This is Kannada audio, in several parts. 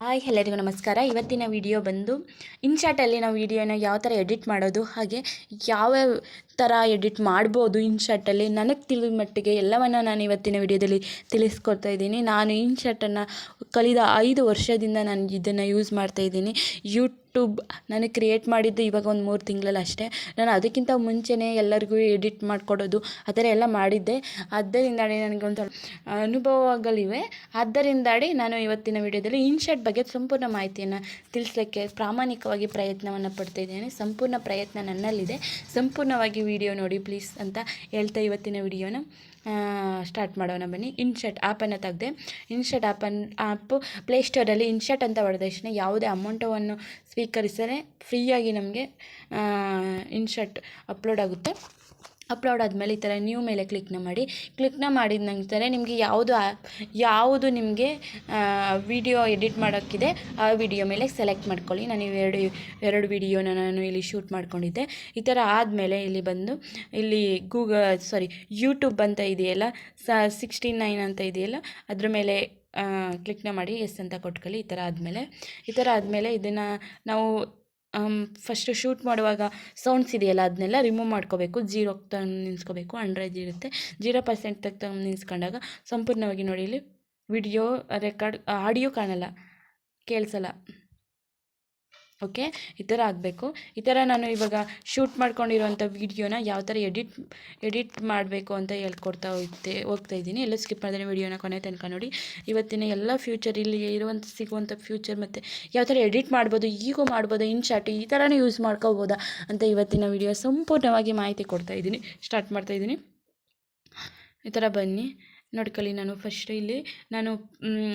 ಹಾಯ್ ಎಲ್ಲರಿಗೂ ನಮಸ್ಕಾರ. ಇವತ್ತಿನ ವಿಡಿಯೋ ಬಂದು ಇನ್ಶಾಟಲ್ಲಿ ನಾವು ವಿಡಿಯೋನ ಯಾವ ಥರ ಎಡಿಟ್ ಮಾಡೋದು, ಹಾಗೆ ಯಾವ ಥರ ಎಡಿಟ್ ಮಾಡ್ಬೋದು ಇನ್ಶಾಟಲ್ಲಿ ನನಗೆ ತಿಳಿದ ಮಟ್ಟಿಗೆ ಎಲ್ಲವನ್ನು ನಾನು ಇವತ್ತಿನ ವಿಡಿಯೋದಲ್ಲಿ ತಿಳಿಸ್ಕೊಡ್ತಾ ಇದ್ದೀನಿ. ನಾನು ಇನ್ಶಾಟನ್ನು ಕಳೆದ ಐದು ವರ್ಷದಿಂದ ನಾನು ಇದನ್ನು ಯೂಸ್ ಮಾಡ್ತಾ ಇದ್ದೀನಿ. ಯೂಟ್ಯೂಬ್ ನನಗೆ ಕ್ರಿಯೇಟ್ ಮಾಡಿದ್ದು ಇವಾಗ ಒಂದು ಮೂರು ತಿಂಗಳಲ್ಲಿ ಅಷ್ಟೇ. ನಾನು ಅದಕ್ಕಿಂತ ಮುಂಚೆನೇ ಎಲ್ಲರಿಗೂ ಎಡಿಟ್ ಮಾಡಿಕೊಡೋದು ಆ ಥರ ಎಲ್ಲ ಮಾಡಿದ್ದೆ. ಅದರಿಂದಾಡಿ ನನಗೊಂದು ಅನುಭವಗಳಿವೆ ಆದ್ದರಿಂದಾಡಿ ನಾನು ಇವತ್ತಿನ ವಿಡಿಯೋದಲ್ಲಿ ಇನ್ಶರ್ಟ್ ಬಗ್ಗೆ ಸಂಪೂರ್ಣ ಮಾಹಿತಿಯನ್ನು ತಿಳಿಸ್ಲಿಕ್ಕೆ ಪ್ರಾಮಾಣಿಕವಾಗಿ ಪ್ರಯತ್ನವನ್ನು ಪಡ್ತಾ ಇದ್ದೇನೆ. ಸಂಪೂರ್ಣ ಪ್ರಯತ್ನ ನನ್ನಲ್ಲಿದೆ. ಸಂಪೂರ್ಣವಾಗಿ ವಿಡಿಯೋ ನೋಡಿ ಪ್ಲೀಸ್ ಅಂತ ಹೇಳ್ತಾ ಇವತ್ತಿನ ವಿಡಿಯೋನ ಸ್ಟಾರ್ಟ್ ಮಾಡೋಣ ಬನ್ನಿ. ಇನ್ಶರ್ಟ್ ಆ್ಯಪನ್ನು ತೆಗೆದೆ. ಇನ್ಶರ್ಟ್ ಆ್ಯಪನ್ನು ಆ್ಯಪು ಪ್ಲೇಸ್ಟೋರಲ್ಲಿ ಇನ್ಶರ್ಟ್ ಅಂತ ಹೊಡೆದ ತಕ್ಷಣ ಯಾವುದೇ ಅಮೌಂಟವನ್ನು ಸ್ವೀಕರಿಸದೆ ಫ್ರೀಯಾಗಿ ನಮಗೆ ಇನ್ಶರ್ಟ್ ಅಪ್ಲೋಡ್ ಆಗುತ್ತೆ. ಅಪ್ಲೋಡ್ ಆದಮೇಲೆ ಈ ಥರ ನ್ಯೂ ಮೇಲೆ ಕ್ಲಿಕ್ನ ಮಾಡಿ, ಕ್ಲಿಕ್ನ ಮಾಡಿದ ನಂತರ ನಿಮಗೆ ಯಾವುದು ಯಾವುದು ನಿಮಗೆ ವಿಡಿಯೋ ಎಡಿಟ್ ಮಾಡೋಕ್ಕಿದೆ, ಆ ವಿಡಿಯೋ ಮೇಲೆ ಸೆಲೆಕ್ಟ್ ಮಾಡ್ಕೊಳ್ಳಿ. ನಾನು ಎರಡು ಎರಡು ವಿಡಿಯೋನ ನಾನು ಇಲ್ಲಿ ಶೂಟ್ ಮಾಡ್ಕೊಂಡಿದ್ದೆ. ಈ ಥರ ಆದಮೇಲೆ ಇಲ್ಲಿ ಬಂದು, ಇಲ್ಲಿ ಗೂಗ ಸಾರಿ, ಯೂಟ್ಯೂಬ್ ಅಂತ ಇದೆಯಲ್ಲ ಸಿಕ್ಸ್ಟಿ ನೈನ್ ಅಂತ ಇದೆಯಲ್ಲ, ಅದ್ರ ಮೇಲೆ ಕ್ಲಿಕ್ನ ಮಾಡಿ ಎಸ್ ಅಂತ ಕೊಟ್ಕೊಳ್ಳಿ. ಈ ಥರ ಆದಮೇಲೆ, ಈ ಥರ ಆದಮೇಲೆ ಇದನ್ನು ನಾವು ಫಸ್ಟು ಶೂಟ್ ಮಾಡುವಾಗ ಸೌಂಡ್ಸ್ ಇದೆಯಲ್ಲ, ಅದನ್ನೆಲ್ಲ ರಿಮೂವ್ ಮಾಡ್ಕೋಬೇಕು. ಜೀರೋ ತಂದು ನಿಲ್ಲಿಸ್ಕೋಬೇಕು ಹಂಡ್ರೆಡ್ ಇರುತ್ತೆ. ಜೀರೋ ಪರ್ಸೆಂಟ್ ತಂದು ನಿಲ್ಲಿಸ್ಕೊಂಡಾಗ ಸಂಪೂರ್ಣವಾಗಿ ನೋಡಿ ಇಲ್ಲಿ ವಿಡಿಯೋ ರೆಕಾರ್ಡ್ ಆಡಿಯೋ ಕಾಣಲ್ಲ, ಕೇಳಿಸಲ್ಲ. ಓಕೆ? ಈ ಥರ ಆಗಬೇಕು. ಈ ಥರ ನಾನು ಇವಾಗ ಶೂಟ್ ಮಾಡ್ಕೊಂಡಿರೋಂಥ ವೀಡಿಯೋನ ಯಾವ ಥರ ಎಡಿಟ್ ಎಡಿಟ್ ಮಾಡಬೇಕು ಅಂತ ಹೇಳ್ಕೊಡ್ತಾ ಹೋಗ್ತೆ ಹೋಗ್ತಾ ಇದ್ದೀನಿ. ಎಲ್ಲ ಸ್ಕಿಪ್ ಮಾಡಿದ್ರೆ ವೀಡಿಯೋನ ಕೊನೆ ತನಕ ನೋಡಿ. ಇವತ್ತಿನ ಎಲ್ಲ ಫ್ಯೂಚರ್, ಇಲ್ಲಿ ಇರುವಂಥ, ಸಿಗುವಂಥ ಫ್ಯೂಚರ್ ಮತ್ತು ಯಾವ ಥರ ಎಡಿಟ್ ಮಾಡ್ಬೋದು, ಈಗೂ ಮಾಡ್ಬೋದು, ಇನ್ ಶಾರ್ಟ್ ಈ ಥರನೇ ಯೂಸ್ ಮಾಡ್ಕೋಬೋದಾ ಅಂತ ಇವತ್ತಿನ ವೀಡಿಯೋ ಸಂಪೂರ್ಣವಾಗಿ ಮಾಹಿತಿ ಕೊಡ್ತಾ ಇದ್ದೀನಿ. ಸ್ಟಾರ್ಟ್ ಮಾಡ್ತಾ ಇದ್ದೀನಿ. ಈ ಥರ ಬನ್ನಿ. ನೋಡ್ಕೊಳ್ಳಿ, ನಾನು ಫಸ್ಟ್ ಇಲ್ಲಿ ನಾನು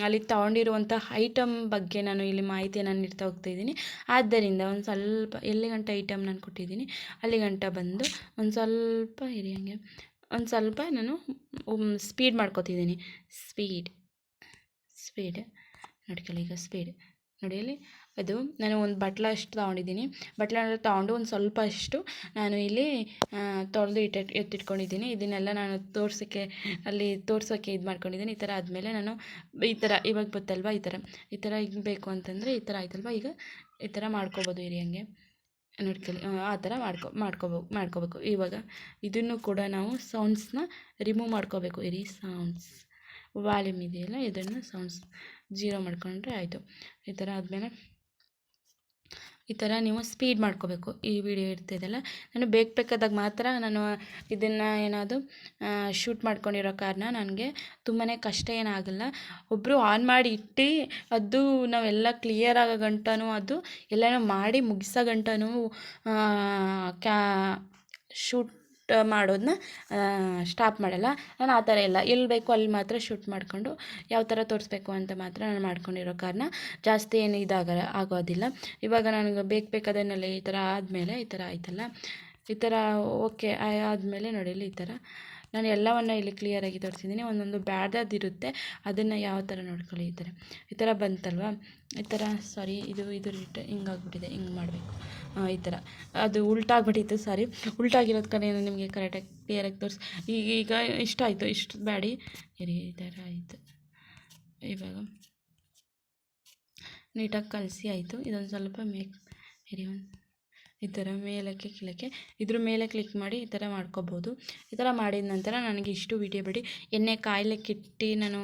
ಅಲ್ಲಿ ತಗೊಂಡಿರುವಂಥ ಐಟಮ್ ಬಗ್ಗೆ ನಾನು ಇಲ್ಲಿ ಮಾಹಿತಿಯನ್ನು ನೀಡ್ತಾ ಹೋಗ್ತಾ ಇದ್ದೀನಿ. ಆದ್ದರಿಂದ ಒಂದು ಸ್ವಲ್ಪ, ಎಲ್ಲಿ ಗಂಟ ಐಟಮ್ ನಾನು ಕೊಟ್ಟಿದ್ದೀನಿ? ಅಲ್ಲಿ ಗಂಟ ಬಂದು ಒಂದು ಸ್ವಲ್ಪ, ಇರಿ ಹಂಗೆ, ಒಂದು ಸ್ವಲ್ಪ ನಾನು ಸ್ಪೀಡ್ ಮಾಡ್ಕೋತಿದ್ದೀನಿ. ಸ್ಪೀಡ್ ಸ್ಪೀಡ್ ನೋಡ್ಕೊಳ್ಳಿ ಈಗ ಸ್ಪೀಡ್ ನೋಡಿ ಅಲ್ಲಿ ಅದು ನಾನು ಒಂದು ಬಟ್ಲ ಅಷ್ಟು ತೊಗೊಂಡಿದ್ದೀನಿ. ಬಟ್ಲ ತೊಗೊಂಡು ಒಂದು ಸ್ವಲ್ಪ ಅಷ್ಟು ನಾನು ಇಲ್ಲಿ ತೊಳೆದು ಇಟ್ಟು, ಎತ್ತಿಟ್ಕೊಂಡಿದ್ದೀನಿ. ಇದನ್ನೆಲ್ಲ ನಾನು ತೋರ್ಸೋಕ್ಕೆ, ಅಲ್ಲಿ ತೋರ್ಸೋಕ್ಕೆ ಇದು ಮಾಡ್ಕೊಂಡಿದ್ದೀನಿ. ಈ ಥರ ಆದಮೇಲೆ ನಾನು ಈ ಥರ, ಇವಾಗ ಗೊತ್ತಲ್ವ ಈ ಥರ. ಈ ಥರ ಈಗ ಬೇಕು ಅಂತಂದರೆ ಈ ಥರ ಆಯ್ತಲ್ವ? ಈಗ ಈ ಥರ ಮಾಡ್ಕೊಬೋದು ಇರಿ ಹಂಗೆ ನೋಡ್ಕೊಳ್ಳಿ ಆ ಥರ ಮಾಡ್ಕೊ ಮಾಡ್ಕೋಬೇಕು ಮಾಡ್ಕೋಬೇಕು. ಇವಾಗ ಇದನ್ನು ಕೂಡ ನಾವು ಸೌಂಡ್ಸ್ನ ರಿಮೂವ್ ಮಾಡ್ಕೋಬೇಕು. ಇರಿ ಸೌಂಡ್ಸ್ ವಾಲ್ಯೂಮ್ ಇದೆಯಲ್ಲ, ಇದನ್ನು ಸೌಂಡ್ಸ್ ಜೀರೋ ಮಾಡ್ಕೊಂಡ್ರೆ ಆಯಿತು. ಈ ಥರ ಆದಮೇಲೆ ಈ ಥರ ನೀವು ಸ್ಪೀಡ್ ಮಾಡ್ಕೋಬೇಕು. ಈ ವಿಡಿಯೋ ಇರ್ತಿದೆಯಲ್ಲ ನಾನು ಬೇಕು ಬೇಕಾದಾಗ ಮಾತ್ರ ನಾನು ಇದನ್ನು ಏನಾದರೂ ಶೂಟ್ ಮಾಡ್ಕೊಂಡಿರೋ ಕಾರಣ ನನಗೆ ತುಂಬಾ ಕಷ್ಟ ಏನಾಗಲ್ಲ. ಒಬ್ಬರು ಆನ್ ಮಾಡಿ ಇಟ್ಟು ಅದು ನಾವೆಲ್ಲ ಕ್ಲಿಯರ್ ಆಗೋ ಗಂಟನೂ ಅದು ಎಲ್ಲನೂ ಮಾಡಿ ಮುಗಿಸೋ ಗಂಟನೂ ಕ್ಯಾ ಶೂಟ್ ಮಾಡೋದನ್ನ ಸ್ಟಾಪ್ ಮಾಡಲ್ಲ. ನಾನು ಆ ಥರ ಇಲ್ಲ. ಎಲ್ಲಿ ಬೇಕು ಅಲ್ಲಿ ಮಾತ್ರ ಶೂಟ್ ಮಾಡಿಕೊಂಡು, ಯಾವ ಥರ ತೋರಿಸ್ಬೇಕು ಅಂತ ಮಾತ್ರ ನಾನು ಮಾಡ್ಕೊಂಡಿರೋ ಕಾರಣ ಜಾಸ್ತಿ ಏನು ಇದಾಗ ಆಗೋದಿಲ್ಲ. ಇವಾಗ ನನಗೆ ಬೇಕು ಬೇಕಾದನ್ನೆಲ್ಲ ಈ ಥರ ಆದಮೇಲೆ ಈ ಥರ ಆಯ್ತಲ್ಲ? ಈ ಥರ ಓಕೆ ಆದಮೇಲೆ ನೋಡಿ ಈ ಥರ. ನಾನು ಎಲ್ಲವನ್ನು ಇಲ್ಲಿ ಕ್ಲಿಯರಾಗಿ ತೋರಿಸಿದ್ದೀನಿ. ಒಂದೊಂದು ಬ್ಯಾಡ್ದಿರುತ್ತೆ ಅದನ್ನು ಯಾವ ಥರ ನೋಡ್ಕೊಳ್ಳಿ ಈ ಥರ ಈ ಥರ ಬಂತಲ್ವ? ಈ ಥರ ಸಾರಿ ಇದು ಇದು ರಿಟ ಹಿಂಗಾಗ್ಬಿಟ್ಟಿದೆ. ಹಿಂಗೆ ಮಾಡಬೇಕು. ಈ ಥರ ಅದು ಉಲ್ಟಾಗ್ಬಿಟ್ಟಿತ್ತು ಸಾರಿ ಉಲ್ಟಾಗಿರೋದು ಕಡೆ ನಿಮಗೆ ಕರೆಕ್ಟಾಗಿ ಕ್ಲಿಯರಾಗಿ ತೋರಿಸಿ ಈಗ ಈಗ ಇಷ್ಟ ಆಯಿತು. ಇಷ್ಟು ಬ್ಯಾಡಿ ಇರಿ ಈ ಥರ ಆಯಿತು. ಇವಾಗ ನೀಟಾಗಿ ಕಲಸಿ ಆಯಿತು. ಇದೊಂದು ಸ್ವಲ್ಪ ಮೇಕ್ ಇರಿ ಒಂದು ಈ ಥರ ಮೇಲಕ್ಕೆ ಕೆಳಕ್ಕೆ ಇದ್ರ ಮೇಲೆ ಕ್ಲಿಕ್ ಮಾಡಿ ಈ ಥರ ಮಾಡ್ಕೋಬೋದು. ಈ ಥರ ಮಾಡಿದ ನಂತರ ನನಗೆ ಇಷ್ಟು ವೀಡಿಯೋ ಬಿಡಿ. ಎಣ್ಣೆ ಇಟ್ಟು ನಾನು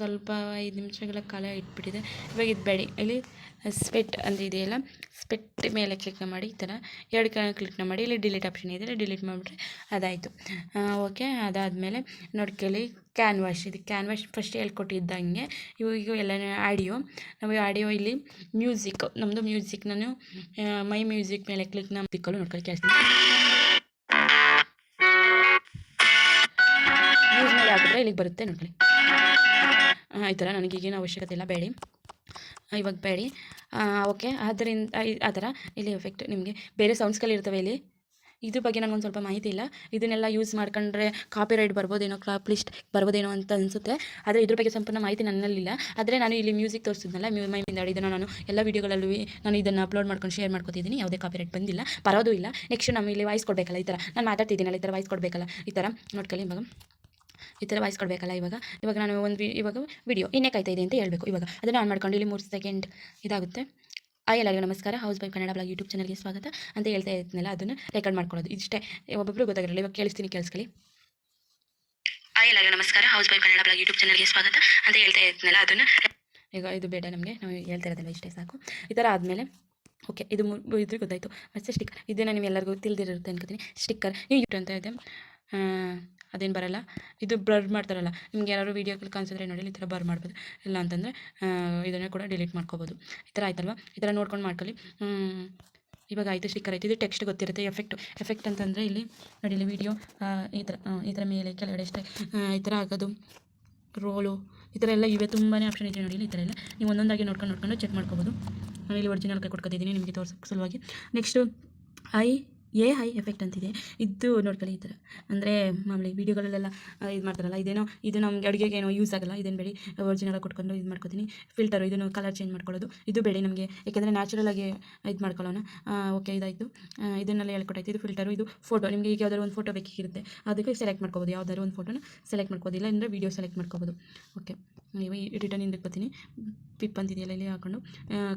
ಸ್ವಲ್ಪ ಐದು ನಿಮಿಷಗಳ ಕಾಲ ಇಟ್ಬಿಟ್ಟಿದೆ. ಇವಾಗ ಇದು ಬೇಡಿ. ಇಲ್ಲಿ ಸ್ಪೆಟ್ ಅಂತ ಇದೆಯಲ್ಲ ಸ್ಪೆಟ್ ಮೇಲೆ ಕ್ಲಿಕ್ ಮಾಡಿ ಈ ಥರ ಎರಡು ಕಡೆ ಕ್ಲಿಕ್ ಮಾಡಿ. ಇಲ್ಲಿ ಡಿಲೀಟ್ ಆಪ್ಷನ್ ಇದೆ. ಡಿಲೀಟ್ ಮಾಡಿಬಿಟ್ರೆ ಅದಾಯಿತು. ಓಕೆ ಅದಾದಮೇಲೆ ನೋಡ್ಕೊಳ್ಳಿ ಕ್ಯಾನ್ವಾಶ್ ಇದು ಕ್ಯಾನ್ವಾಶ್ ಫಸ್ಟ್ ಹೇಳ್ಕೊಟ್ಟಿದ್ದಂಗೆ. ಇವು ಈಗ ಎಲ್ಲ ಆಡಿಯೋ ನಾವು ಆಡಿಯೋ ಇಲ್ಲಿ ಮ್ಯೂಸಿಕ್ ನಮ್ಮದು ಮ್ಯೂಸಿಕ್ ನಾನು ಮೈ ಮ್ಯೂಸಿಕ್ ಮೇಲೆ ಕ್ಲಿಕ್ ನಮ್ಮ ಪಿಕ್ಕಲ್ಲೂ ನೋಡ್ಕೊಳ್ಳಿ ಕೇಳಿಸ್ತೀನಿ ಮ್ಯೂಸ್ ಮೇಲೆ ಹಾಕಿದ್ರೆ ಇಲ್ಲಿಗೆ ಬರುತ್ತೆ ನೋಡ್ಕೊಳ್ಳಿ. ಈ ಥರ ನನಗೆ ಈಗೇನು ಅವಶ್ಯಕತೆ ಇಲ್ಲ, ಬೇಡಿ. ಇವಾಗ ಬೇಡಿ. ಓಕೆ ಆದ್ದರಿಂದ ಆ ಥರ. ಇಲ್ಲಿ ಎಫೆಕ್ಟ್ ನಿಮಗೆ ಬೇರೆ ಸೌಂಡ್ಸ್ಗಳಿರ್ತವೆ ಇಲ್ಲಿ. ಇದ್ರ ಬಗ್ಗೆ ನನಗೊಂದು ಸ್ವಲ್ಪ ಮಾಹಿತಿ ಇಲ್ಲ. ಇದನ್ನೆಲ್ಲ ಯೂಸ್ ಮಾಡ್ಕೊಂಡ್ರೆ ಕಾಪಿ ರೈಟ್ ಬರ್ಬೋದೇನೋ ಕ್ರಾಪ್ ಲಿಸ್ಟ್ ಬರ್ಬೋದೇನೋ ಅಂತ ಅನಿಸುತ್ತೆ. ಆದರೆ ಇದ್ರ ಬಗ್ಗೆ ಸಂಪೂರ್ಣ ಮಾಹಿತಿ ನನ್ನಲ್ಲಿಲ್ಲ. ಆದರೆ ನಾನು ಇಲ್ಲಿ ಮ್ಯೂಸಿಕ್ ತೋರಿಸಿದ್ನಲ್ಲ ಮೈಮಿಂದ ಇದನ್ನು ನಾನು ಎಲ್ಲ ವೀಡಿಯೋಗಳಲ್ಲೂ ನಾನು ಇದನ್ನು ಅಪ್ಲೋಡ್ ಮಾಡ್ಕೊಂಡು ಶೇರ್ ಮಾಡ್ಕೊತಿದ್ದೀನಿ. ಯಾವುದೇ ಕಾಪಿ ರೈಟ್ ಬಂದಿಲ್ಲ. ಬರೋದು ಇಲ್ಲ ನೆಕ್ಸ್ಟ್ ನಮ್ಮ ಇಲ್ಲಿ ವಾಯ್ಸ್ ಕೊಡಬೇಕಲ್ಲ ಈ ಥರ ನಾನು ಮಾತಾಡ್ತಿದ್ದೀನಲ್ಲ ಈ ಥರ ವಾಯ್ಸ್ ಕೊಡಬೇಕಲ್ಲ. ಈ ಥರ ನೋಡ್ಕೊಳ್ಳಿ ಇವಾಗ. ಈ ಥರ ವಾಯ್ಸ್ ಕೊಡಬೇಕಲ್ಲ ಇವಾಗ. ಇವಾಗ ನಾನು ಒಂದು ಇವಾಗ ವಿಡಿಯೋ ಇನ್ನೇ ಕಾಯ್ತಾ ಇದೆ ಅಂತ ಹೇಳಬೇಕು. ಇವಾಗ ಅದನ್ನು ಆನ್ ಮಾಡ್ಕೊಂಡು ಇಲ್ಲಿ ಮೂರು ಸೆಕೆಂಡ್ ಇದಾಗುತ್ತೆ. ಆ ಎಲ್ಲರಿಗೂ ನಮಸ್ಕಾರ. House by Kannada blog YouTube ಚಾನಲ್ಗೆ ಸ್ವಾಗತ ಅಂತ ಹೇಳ್ತಾ ಇರ್ತೀನಲ್ಲ ಅದನ್ನು ರೆಕಾರ್ಡ್ ಮಾಡ್ಕೊಳ್ಳೋದು. ಇಷ್ಟೇ ಒಬ್ಬೊಬ್ಬರು ಗೊತ್ತಾಗಿರಲ್ಲ, ಇವಾಗ ಕೇಳಿಸ್ತೀನಿ, ಕೇಳಿಸ್ಕೊಳ್ಳಿ. ಆ ಎಲ್ಲರಿಗೂ ನಮಸ್ಕಾರ. House by Kannada blog YouTube ಚಾನಲ್ಗೆ ಸ್ವಾಗತ ಅಂತ ಹೇಳ್ತಾ ಇರ್ತೀನಲ್ಲ ಅದನ್ನು ಈಗ ಇದು ಬೇಡ ನಮಗೆ, ನಾವು ಹೇಳ್ತಾ ಇರೋದಲ್ಲ ಇಷ್ಟೇ ಸಾಕು. ಈ ಥರ ಆದಮೇಲೆ ಓಕೆ ಇದು ಮು ಇದ್ರೆ ಗೊತ್ತಾಯಿತು. ಮತ್ತೆ ಸ್ಟಿಕ್ಕರ್ ಇದನ್ನು ನಿಮ್ಮೆಲ್ಲರಿಗೂ ತಿಳಿದಿರುತ್ತೆ ಅನ್ಕೋತೀನಿ. ಸ್ಟಿಕ್ಕರ್ ಯೂಟ್ ಅಂತ ಇದೆ. ಅದೇನು ಬರಲ್ಲ. ಇದು ಬ್ಲರ್ ಮಾಡ್ತಾರಲ್ಲ, ನಿಮ್ಗೆ ಯಾರು ವೀಡಿಯೋಗಳು ಕಾಣಿಸಿದ್ರೆ ನೋಡಿ, ಈ ಥರ ಬರ್ ಮಾಡ್ಬೋದು. ಇಲ್ಲ ಅಂತಂದರೆ ಇದನ್ನು ಕೂಡ ಡಿಲೀಟ್ ಮಾಡ್ಕೋಬೋದು. ಈ ಥರ ಆಯ್ತಲ್ವ? ಈ ಥರ ನೋಡ್ಕೊಂಡು ಮಾಡ್ಕೊಳ್ಳಿ. ಇವಾಗ ಆಯಿತು ಸ್ಟಿಕ್ಕರ್ ಆಯಿತು. ಇದು ಟೆಕ್ಸ್ಟ್ ಗೊತ್ತಿರುತ್ತೆ ಎಫೆಕ್ಟ್ ಎಫೆಕ್ಟ್ ಅಂತಂದರೆ ಇಲ್ಲಿ ನೋಡಿ, ಇಲ್ಲಿ ವೀಡಿಯೋ ಈ ಥರ ಈ ಥರ ಮೇಲೆ, ಕೆಳಗಡೆ ಅಷ್ಟೇ ಈ ಥರ ಆಗೋದು. ರೋಲು ಈ ಥರ ಎಲ್ಲ ಇವೆ. ತುಂಬಾ ಆಪ್ಷನ್ ಇದೆ ನೋಡಿ ಈ ಥರ ಎಲ್ಲ. ನೀವು ಒಂದೊಂದಾಗಿ ನೋಡ್ಕೊಂಡು ನೋಡ್ಕೊಂಡು ಚೆಕ್ ಮಾಡ್ಕೋಬೋದು. ನಾನು ಇಲ್ಲಿ ಒರಿಜಿನಲ್ ಕೈ ಕೊಟ್ಕೊತಿದ್ದೀನಿ, ನಿಮಗೆ ತೋರ್ಸೋಕ್ಕೆ ಸಲುವಾಗಿ. Next I a high effect ಅಂತಿದೆ. ಇದು ನೋಡ್ಕೊಳ್ಳಿ ಈ ಥರ. ಅಂದರೆ ಮಾಮೂಲಿ ವೀಡಿಯೋಗಳಲ್ಲೆಲ್ಲ ಇದು ಮಾಡ್ತಾರಲ್ಲ, ಇದೇನೋ, ಇದು ನಮ್ಗೆ ಅಡುಗೆಗೆ ಏನೋ ಯೂಸ್ ಆಗಲ್ಲ ಇದನ್ನು ಬೇಡಿ ಒರಿಜಿನಲ್ ಕೊಟ್ಕೊಂಡು ಇದು ಮಾಡ್ಕೊತೀನಿ. ಫಿಲ್ಟರು ಇದನ್ನು ಕಲರ್ ಚೇಂಜ್ ಮಾಡ್ಕೊಳ್ಳೋದು, ಇದು ಬೇಡಿ ನಮಗೆ. ಯಾಕೆಂದರೆ ನ್ಯಾಚುರಲಾಗಿ ಇದು ಮಾಡ್ಕೊಳ್ಳೋಣ. ಓಕೆ ಇದಾಯಿತು. ಇದನ್ನೆಲ್ಲ ಹೇಳ್ಕೊಟ್ಟಾಯ್ತು. ಇದು ಫಿಲ್ಟರು ಇದು ಫೋಟೋ ನಿಮಗೆ ಈಗ ಯಾವ್ದಾದ್ರು ಒಂದು ಫೋಟೋ ಬೇಕಿರುತ್ತೆ, ಅದಕ್ಕೆ ಸೆಲೆಕ್ಟ್ ಮಾಡ್ಕೋಬೋದು. ಯಾವ್ದಾದ್ರು ಒಂದು ಫೋಟೋನ ಸೆಲೆಕ್ಟ್ ಮಾಡ್ಕೋದಿಲ್ಲ ಅಂದರೆ ವೀಡಿಯೋ ಸೆಲೆಕ್ಟ್ ಮಾಡ್ಕೋಬೋದು. ಓಕೆ ನೀವು ಈ ರಿಟರ್ನ್ ಹಿಂದಕ್ಕೆ ಬರ್ತೀನಿ ಪಿಪ್ ಅಂತಿದೆಯಲ್ಲ ಇಲ್ಲಿ ಹಾಕೊಂಡು.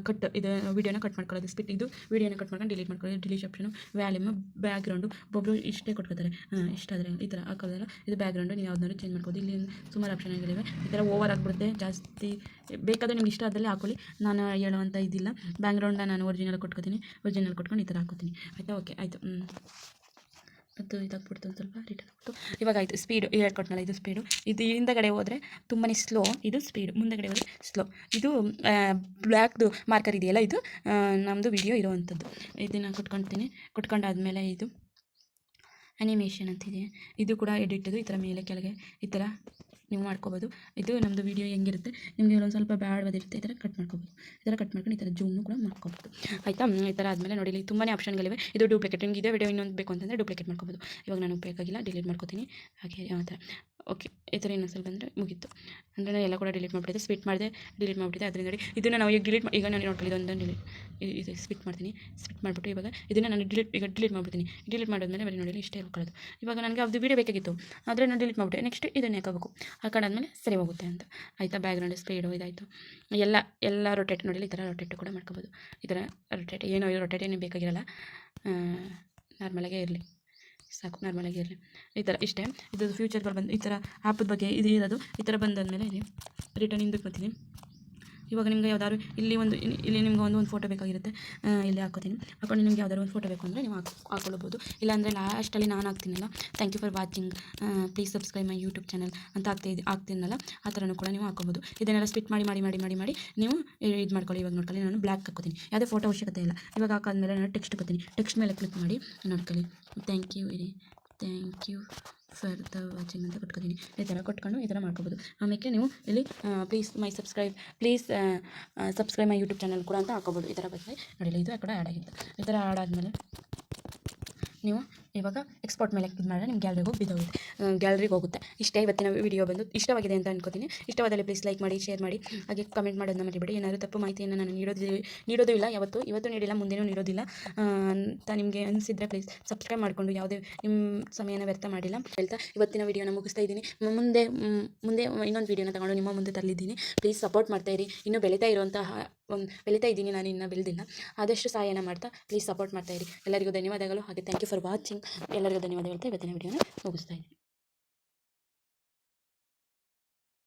ಕಟ್ ಇದು ವೀಡಿಯೋನ ಕಟ್ ಮಾಡ್ಕೊಳ್ಳೋದು ಸ್ಪಿಟ್ ಇದು ವೀಡಿಯೋನ ಕಟ್ ಮಾಡ್ಕೊಂಡು ಡಿಲೀಟ್ ಮಾಡ್ಕೊಳ್ಳಿ ಡಿಲೀಟ್ ಆಪ್ಷನು ವ್ಯಾಲ್ಯೂಮು ಬ್ಯಾಕ್ಗ್ರೌಂಡು ಒಬ್ಬರು ಇಷ್ಟೇ ಕೊಟ್ಕೋತಾರೆ. ಇಷ್ಟಾದರೆ ಈ ಥರ ಹಾಕೋದಲ್ಲ. ಇದು ಬ್ಯಾಕ್ಗ್ರೌಂಡು ನೀವು ಯಾವ್ದಾದ್ರು ಚೇಂಜ್ ಮಾಡ್ಬೋದು ಇಲ್ಲಿ ಸುಮಾರು ಆಪ್ಷನ್ಗಳಿವೆ ಈ ಥರ ಓವರ್ ಆಗಿಬಿಡುತ್ತೆ, ಜಾಸ್ತಿ ಬೇಕಾದರೆ ನಿಮ್ಗೆ ಇಷ್ಟ ಆದಲ್ಲಿ ಹಾಕೊಳ್ಳಿ. ನಾನು ಹೇಳುವಂಥ ಇದಿಲ್ಲ. ಬ್ಯಾಕ್ಗ್ರೌಂಡನ್ನ ನಾನು ಒರಿಜಿನಲ್ ಕೊಟ್ಕೋತೀನಿ. ಒರಿಜಿನಲ್ ಕೊಟ್ಕೊಂಡು ಈ ಥರ ಹಾಕೋತೀನಿ. ಆಯಿತಾ? ಓಕೆ ಆಯಿತು. ಮತ್ತು ಇದಾಗ್ಬಿಡ್ತು ಒಂದು ಸ್ವಲ್ಪ ರಿಟರ್ನ್ ಆಗ್ಬಿಟ್ಟು ಇವಾಗ ಆಯಿತು ಸ್ಪೀಡು ಹೇಳ್ಕೊಟ್ನಲ್ಲ ಇದು ಸ್ಪೀಡು ಇದು ಹಿಂದಗಡೆ ಹೋದರೆ ತುಂಬಾ ಸ್ಲೋ ಇದು ಸ್ಪೀಡು ಮುಂದಗಡೆ ಹೋದರೆ ಸ್ಲೋ ಇದು ಬ್ಲ್ಯಾಕ್ದು ಮಾರ್ಕರ್ ಇದೆಯಲ್ಲ ಇದು? ನಮ್ಮದು ವಿಡಿಯೋ ಇರೋವಂಥದ್ದು ಇದನ್ನು ಕೊಟ್ಕೊಳ್ತೀನಿ ಕೊಟ್ಕೊಂಡಾದ್ಮೇಲೆ ಇದು ಅನಿಮೇಷನ್ ಅಂತಿದೆ. ಇದು ಕೂಡ ಎಡಿಟದು ಈ ಥರ ಮೇಲೆ ಕೆಳಗೆ ಈ ಥರ ನೀವು ಮಾಡ್ಕೋಬೋದು. ಇದು ನಮ್ಮದು ವೀಡಿಯೋ ಹೆಂಗಿರುತ್ತೆ? ನಿಮಗೆ ಒಂದು ಸ್ವಲ್ಪ ಬ್ಯಾಡ್ ಬಂದಿರುತ್ತೆ ಈ ಥರ ಕಟ್ ಮಾಡ್ಕೋಬೋದು. ಈ ಥರ ಕಟ್ ಮಾಡ್ಕೊಂಡು ಈ ಥರ ಜೂಮ್ನು ಕೂಡ ಮಾಡ್ಕೋಬೋದು. ಆಯಿತಾ? ಈ ಥರ ಆದಮೇಲೆ ನೋಡಿ, ಇಲ್ಲಿ ತುಂಬಾ ಆಪ್ಷನ್ಗಳಿವೆ ಇದು ಡೂಪ್ಲಿಕೇಟ್ ನಿಮ್ಗೆ ಇದೇ ವಿಡಿಯೋ ಇನ್ನೊಂದು ಬೇಕು ಅಂತಂದರೆ ಡೂಪ್ಲಿಕೇಟ್ ಮಾಡ್ಕೋಬೋದು. ಇವಾಗ ನಾನು ಬೇಕಾಗಿಲ್ಲ ಡಿಲೀಟ್ ಮಾಡ್ಕೋತೀನಿ. ಹಾಗೆ, ಆ ಥರ ಓಕೆ ಈ ಥರ ಇನ್ನೊಂದು ಸ್ವಲ್ಪ ಅಂದರೆ ಮುಗೀತು. ಅಂದರೆ ನಾನು ಎಲ್ಲ ಕೂಡ ಡಿಲೀಟ್ ಮಾಡಿಬಿಟ್ಟಿದ್ದೆ ಸ್ವೀಟ್ ಮಾಡಿದೆ ಡಿಲೀಟ್ ಮಾಡಿಬಿಟ್ಟಿದ್ದೆ ಅದರಿಂದ ನೋಡಿ ಇದನ್ನು ನಾವು ಈಗ ಡಿಲೀಟ್ ಈಗ ನಾನು ನೋಡ್ಕೊಳ್ಳಿ ಇದೊಂದು ಡಿಲೀಟ್ ಇದು ಸ್ಪಿಟ್ ಮಾಡ್ತೀನಿ. ಸ್ಪಿಟ್ ಮಾಡಿಬಿಟ್ಟು ಇವಾಗ ಇದನ್ನು ನಾನು ಡಿಲೀಟ್ ಈಗ ಡಿಲೀಟ್ ಮಾಡಿಬಿಡ್ತೀನಿ. ಡಿಲೀಟ್ ಮಾಡಿದ್ಮೇಲೆ ಬರೀ ನೋಡಿ ಇಷ್ಟೇ ಹೇಳ್ಕೊಳ್ಳೋದು ಇವಾಗ ನನಗೆ ಅದು ವೀಡಿಯೋ ಬೇಕಾಗಿತ್ತು. ಆದರೆ ನಾನು ಡಿಲೀಟ್ ಮಾಡಿಬಿಟ್ಟೆ. ನೆಕ್ಸ್ಟ್ ಇದನ್ನೇ ಹಾಕೋಬೇಕು. ಹಾಕೊಂಡಾದ್ಮೇಲೆ ಸರಿ ಹೋಗುತ್ತೆ ಅಂತ. ಆಯಿತಾ? ಬ್ಯಾಗ್ರೌಂಡ್ ಸ್ಪೀಡು ಇದಾಯಿತು. ಎಲ್ಲ ಎಲ್ಲ ರೊಟೇಟ್ ನೋಡಿ, ಈ ಥರ ರೊಟೇಟ್ ಕೂಡ ಮಾಡ್ಕೋಬೋದು. ಈ ಥರ ರೊಟೇಟ್ ಏನೋ ರೊಟೇಟ್ ಏನು ಬೇಕಾಗಿರಲ್ಲ. ನಾರ್ಮಲಾಗೇ ಇರಲಿ. ಸಾಕು ನಾರ್ಮಲಾಗಿ ಇರಲಿ. ಈ ಥರ ಇಷ್ಟೇ. ಇದು ಫ್ಯೂಚರ್ಗಳು ಬಂದು, ಈ ಥರ ಆ್ಯಪದ ಬಗ್ಗೆ ಇದು ಇರೋದು ಈ ಥರ ಬಂದಾದಮೇಲೆ ಇಲ್ಲಿ ರಿಟರ್ನ್ ಹಿಂದಕ್ಕೆ ಬರ್ತೀನಿ. ಇವಾಗ ನಿಮ್ಗೆ ಯಾವ್ದಾದ್ರು ಇಲ್ಲಿ ಒಂದು, ಇಲ್ಲಿ- ನಿಮ್ಗೆ ಒಂದು ಒಂದು ಫೋಟೋ ಬೇಕಾಗಿರುತ್ತೆ. ಇಲ್ಲಿ ಹಾಕೋತೀನಿ. ಹಾಕೊಂಡು ನಿಮ್ಗೆ ಯಾವ್ದಾದ್ರು ಒಂದು ಫೋಟೋ ಬೇಕು ಅಂದರೆ ನೀವು ಹಾಕಿ ಹಾಕೊಳ್ಳಬಹುದು ಇಲ್ಲಾಂದರೆ ಲಾಸ್ಟಲ್ಲಿ ನಾನು ಹಾಕ್ತೀನಲ್ಲ thank you for watching please subscribe my YouTube channel ಅಂತ ಆಗ್ತಾ ಇದು ಆಗ್ತೀನಲ್ಲ ಆ ಥರನೂ ಕೂಡ ನೀವು ಹಾಕೋಬೋದು ಇದನ್ನೆಲ್ಲ ಸ್ಪಿಟ್ ಮಾಡಿ ಮಾಡಿ ಮಾಡಿ ಮಾಡಿ ಮಾಡಿ ನೀವು ಇದು ಮಾಡ್ಕೊಳ್ಳಿ, ಇವಾಗ ನೋಡ್ಕೊಳ್ಳಿ, ನಾನು ಬ್ಲ್ಯಾಕ್ ಹಾಕೋತೀನಿ. ಯಾವುದೇ ಫೋಟೋ ಅವಶ್ಯಕತೆ ಇಲ್ಲ. ಇವಾಗ ಹಾಕಾದ್ಮೇಲೆ ನಾನು ಟೆಕ್ಸ್ಟ್ ಹಾಕೋತೀನಿ. ಟೆಕ್ಸ್ಟ್ ಮೇಲೆ ಕ್ಲಿಕ್ ಮಾಡಿ, ನೋಡ್ಕೊಳ್ಳಿ. ಥ್ಯಾಂಕ್ ಯು ಇರಿ ಥ್ಯಾಂಕ್ ಯು ದ ವಾಚಿಂಗ್ ಅಂತ ಕೊಟ್ಕೊತೀನಿ. ಈ ಥರ ಕೊಟ್ಕೊಂಡು ಈ ಥರ ಮಾಡ್ಕೋಬೋದು. ಆಮೇಲೆ ನೀವು ಇಲ್ಲಿ please my subscribe please subscribe my YouTube channel ಕೂಡ ಅಂತ ಹಾಕೋಬೋದು. ಈ ಥರ ಬಗ್ಗೆ ನೋಡಿಲ್ಲ ಇದು ಆ ಕಡೆ ಆ್ಯಡ್ ಆಗಿತ್ತು. ಈ ಥರ ಆ್ಯಡ್ ಆದಮೇಲೆ ನೀವು ಇವಾಗ ಎಕ್ಸ್ಪೋರ್ಟ್ ಮೇಲೆ ಕ್ಲಿಕ್ ಮಾಡಿದ್ರೆ ನಿಮ್ಮ ಗ್ಯಾಲರಿಗೆ ಹೋಗಿ ಬಿದ್ದೋಗುತ್ತೆ ಗ್ಯಾಲರಿಗೆ ಹೋಗುತ್ತೆ. ಇಷ್ಟೇ, ಇವತ್ತಿನ ವಿಡಿಯೋ ಬಂದು ಇಷ್ಟವಾಗಿದೆ ಅಂತ ಅನ್ಕೋತೀನಿ. ಇಷ್ಟವಾದಲ್ಲಿ ಪ್ಲೀಸ್ ಲೈಕ್ ಮಾಡಿ ಶೇರ್ ಮಾಡಿ, ಹಾಗೆ ಕಮೆಂಟ್ ಮಾಡೋದನ್ನ ಮರಿಬೇಡಿ. ಏನಾದರೂ ತಪ್ಪು ಮಾಹಿತಿಯನ್ನು ನಾನು ನೀಡೋದು ನೀಡೋದು ಇಲ್ಲ, ಯಾವತ್ತು, ಇವತ್ತು ನೀಡಿಲ್ಲ, ಮುಂದೆನೂ ನೀಡೋದಿಲ್ಲ. ಅಂತ ನಿಮಗೆ ಅನಿಸಿದ್ರೆ ಪ್ಲೀಸ್ ಸಬ್ಸ್ಕ್ರೈಬ್ ಮಾಡಿಕೊಂಡು, ಯಾವುದೇ ನಿಮ್ಮ ಸಮಯನ ವ್ಯರ್ಥ ಮಾಡಿಲ್ಲ. ಹೇಳ್ತಾ, ಇವತ್ತಿನ ವಿಡಿಯೋನ ಮುಗಿಸ್ತಾ ಇದ್ದೀನಿ. ಮುಂದೆ ಮುಂದೆ ಇನ್ನೊಂದು ವಿಡಿಯೋನ ತಗೊಂಡು ನಿಮ್ಮ ಮುಂದೆ ತರಲಿದ್ದೀನಿ. ಪ್ಲೀಸ್ ಸಪೋರ್ಟ್ ಮಾಡ್ತಾ ಇರಿ. ಇನ್ನೂ ಬೆಳೀತಾ ಇರುವಂತಹ ಬೆಳೀತಾ ಇದ್ದೀನಿ ನಾನು ಇನ್ನೂ ಬೆಳೆದಿಲ್ಲ. ಆದಷ್ಟು ಸಹಾಯನ ಮಾಡ್ತಾ ಪ್ಲೀಸ್ ಸಪೋರ್ಟ್ ಮಾಡ್ತಾ ಇರಿ. ಎಲ್ಲರಿಗೂ ಧನ್ಯವಾದಗಳು. ಹಾಗೆ ಥ್ಯಾಂಕ್ ಯು ಫಾರ್ ವಾಚಿಂಗ್ ಎಲ್ಲರಿಗೂ ಧನ್ಯವಾದಗಳು ಹೇಳ್ತಾ ಇವತ್ತಿನ ವಿಡಿಯೋನ ಮುಗಿಸ್ತಾ ಇದ್ದೀನಿ.